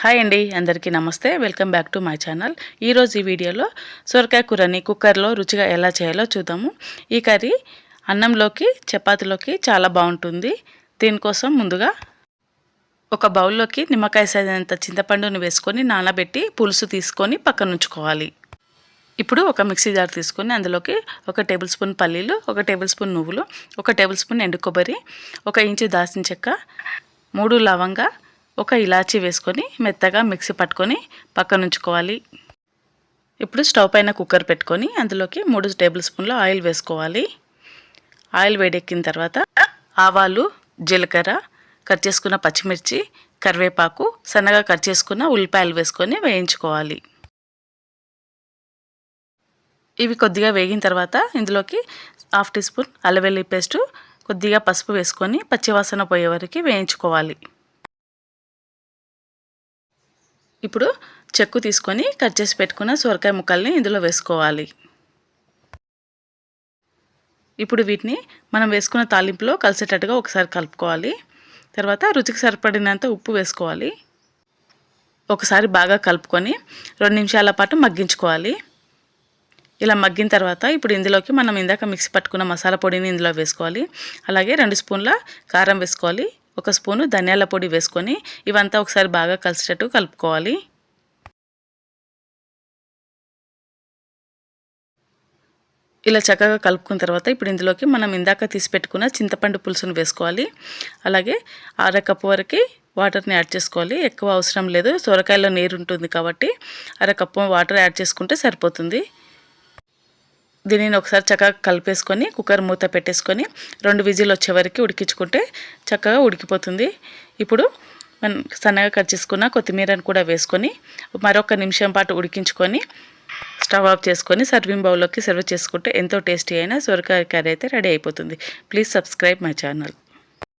Hi అండి అందరికీ నమస్తే. Welcome back to my channel. ఈరోజు ఈ వీడియోలో సొరకాయ కూరని కుక్కర్లో రుచిగా ఎలా చేయాలో చూద్దాము. ఈ కర్రీ అన్నంలోకి చపాతీలోకి చాలా బాగుంటుంది. దీనికోసం ముందుగా ఒక బౌల్లోకి నిమ్మకాయ సైజంత చింతపండుని వేసుకొని నానబెట్టి పులుసు తీసుకొని పక్కన ఉంచుకోవాలి. ఇప్పుడు ఒక మిక్సీ జార్ తీసుకొని అందులోకి ఒక టేబుల్ స్పూన్ పల్లీలు ఒక టేబుల్ స్పూన్ నువ్వులు ఒక టేబుల్ స్పూన్ ఎండు కొబ్బరి ఒక ఇంచు దాసిన చెక్క మూడు లవంగా ఒక ఇలాచీ వేసుకొని మెత్తగా మిక్సీ పట్టుకొని పక్కన ఉంచుకోవాలి. ఇప్పుడు స్టవ్ పైన కుక్కర్ పెట్టుకొని అందులోకి మూడు టేబుల్ స్పూన్ల ఆయిల్ వేసుకోవాలి. ఆయిల్ వేడెక్కిన తర్వాత ఆవాలు జీలకర్ర కట్ చేసుకున్న పచ్చిమిర్చి కరివేపాకు సన్నగా కట్ చేసుకున్న ఉల్లిపాయలు వేసుకొని వేయించుకోవాలి. ఇవి కొద్దిగా వేగిన తర్వాత ఇందులోకి హాఫ్ టీ స్పూన్ అల్లవెల్లి పేస్టు కొద్దిగా పసుపు వేసుకొని పచ్చివాసన పోయే వరకు వేయించుకోవాలి. ఇప్పుడు చెక్కు తీసుకొని కట్ చేసి పెట్టుకున్న సొరకాయ ముక్కల్ని ఇందులో వేసుకోవాలి. ఇప్పుడు వీటిని మనం వేసుకున్న తాలింపులో కలిసేటట్టుగా ఒకసారి కలుపుకోవాలి. తర్వాత రుచికి సరిపడినంత ఉప్పు వేసుకోవాలి. ఒకసారి బాగా కలుపుకొని రెండు నిమిషాల పాటు మగ్గించుకోవాలి. ఇలా మగ్గిన తర్వాత ఇప్పుడు ఇందులోకి మనం ఇందాక మిక్సీ పట్టుకున్న మసాలా పొడిని ఇందులో వేసుకోవాలి. అలాగే రెండు స్పూన్ల కారం వేసుకోవాలి. ఒక స్పూను ధనియాల పొడి వేసుకొని ఇవంతా ఒకసారి బాగా కలిసేటట్టు కలుపుకోవాలి. ఇలా చక్కగా కలుపుకున్న తర్వాత ఇప్పుడు ఇందులోకి మనం ఇందాక తీసి పెట్టుకున్న చింతపండు పులుసును వేసుకోవాలి. అలాగే అర కప్పు వరకు వాటర్ని యాడ్ చేసుకోవాలి. ఎక్కువ అవసరం లేదు. సొరకాయలో నీరు ఉంటుంది కాబట్టి అర కప్పు వాటర్ యాడ్ చేసుకుంటే సరిపోతుంది. దీనిని ఒకసారి చక్కగా కలిపేసుకొని కుక్కర్ మూత పెట్టేసుకొని రెండు విజిల్ వచ్చే వరకు ఉడికించుకుంటే చక్కగా ఉడికిపోతుంది. ఇప్పుడు మనం సన్నగా కట్ చేసుకున్న కొత్తిమీరని కూడా వేసుకొని మరొక నిమిషం పాటు ఉడికించుకొని స్టవ్ ఆఫ్ చేసుకొని సర్వింగ్ బౌల్లోకి సర్వ్ చేసుకుంటే ఎంతో టేస్టీ అయినా సొరకాయ కర్రీ అయితే రెడీ అయిపోతుంది. Please subscribe my channel.